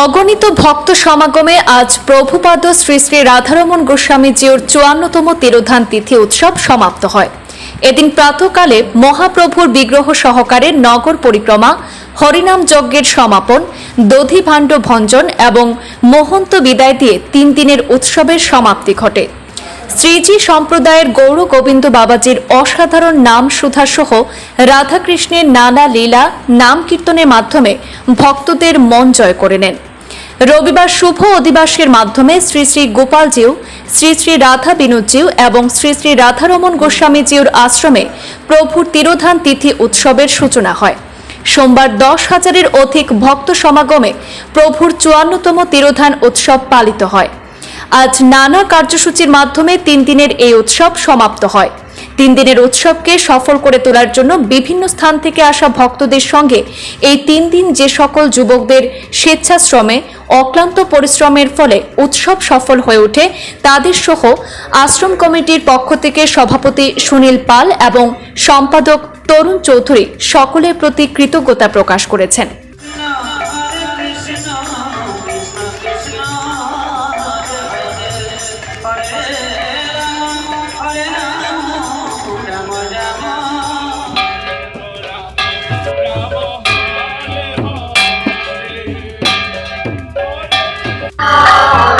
অগণিত ভক্ত সমাগমে আজ প্রভুপাদ শ্রী শ্রী রাধারমণ গোস্বামীজির চুয়ান্নতম তিরোধান তিথি উৎসব সমাপ্ত হয়। এদিন প্রাতকালে মহাপ্রভুর বিগ্রহ সহকারে নগর পরিক্রমা, হরিনাম যজ্ঞের সমাপন দধি ভাণ্ড ভঞ্জন এবং মহন্ত বিদায় দিয়ে তিন দিনের উৎসবের সমাপ্তি ঘটে। শ্রীজি সম্প্রদায়ের গৌর গোবিন্দ বাবাজির অসাধারণ নাম সুধাসহ রাধাকৃষ্ণের নানা লীলা, নাম কীর্তনের মাধ্যমে ভক্তদের মন জয় করে নেন। রবিবার শুভ অধিবাসের মাধ্যমে শ্রী শ্রী গোপালজিউ শ্রী শ্রী রাধা বিনোদজিউ এবং শ্রী শ্রী রাধারমন গোস্বামীজিউর আশ্রমে প্রভুর তিরোধান তিথি উৎসবের সূচনা হয়। সোমবার দশ হাজারের অধিক ভক্ত সমাগমে প্রভুর চুয়ান্নতম তিরোধান উৎসব পালিত হয়। আজ নানা কার্যসূচির মাধ্যমে তিন দিনের এই উৎসব সমাপ্ত হয়। তিন দিনের উৎসবকে সফল করে তোলার জন্য বিভিন্ন স্থান থেকে আসা ভক্তদের সঙ্গে এই তিন দিন যে সকল যুবকদের স্বেচ্ছাশ্রমে, অক্লান্ত পরিশ্রমের ফলে উৎসব সফল হয়ে ওঠে, তাদের সহ আশ্রম কমিটির পক্ষ থেকে সভাপতি সুনীল পাল এবং সম্পাদক তরুণ চৌধুরী সকলের প্রতি কৃতজ্ঞতা প্রকাশ করেছেন। Oh